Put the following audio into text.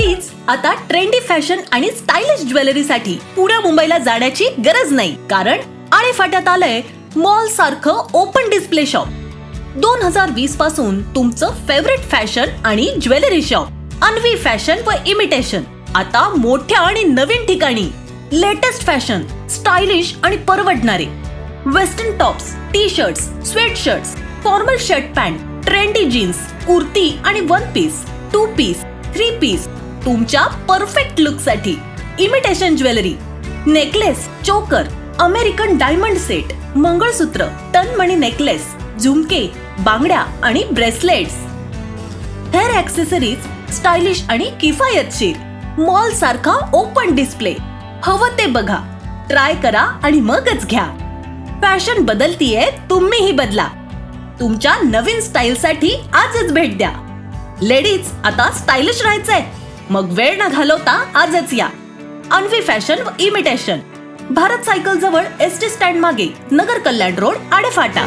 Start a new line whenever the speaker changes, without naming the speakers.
आता trendy fashion आणि stylish ज्वेलरीसाठी पुण्या मुंबईला जाण्याची गरज नाही. कारण आळेफाट्यात आलंय मॉल सारखं ओपन डिस्प्ले शॉप दोन हजार वीसपासून तुमचं फेवरेट फॅशन आणि ज्वेलरी शॉप अनवी फॅशन व इमिटेशन आता मोठ्या आणि नवीन ठिकाणी लेटेस्ट फॅशन स्टायलिश आणि परवडणारे. Western tops T shirts sweatshirts formal shirt pant trendy jeans kurti आणि one piece two piece three piece तुमच्या perfect लुकसाठी imitation jewellery necklace choker American diamond set mangalsutra तनमणी necklace झुमके बांगड्या आणि ब्रेसलेट्स हेअर ऍक्सेसरीज स्टायलिश आणि किफायतशीर mall सारखा open display हवं ते बघा. ट्राय करा आणि मगच घ्या. फॅशन बदलतीये तुम्हीही बदला. तुमच्या नवीन स्टाईलसाठी आजच भेट द्या. लेडीज आता स्टायलिश राहायचंय. मग वेळ न घालवता आजच या. अनवी फॅशन व इमिटेशन. भारत सायकल जवळ एस टी स्टँड मागे नगर कल्याण रोड आडेफाटा.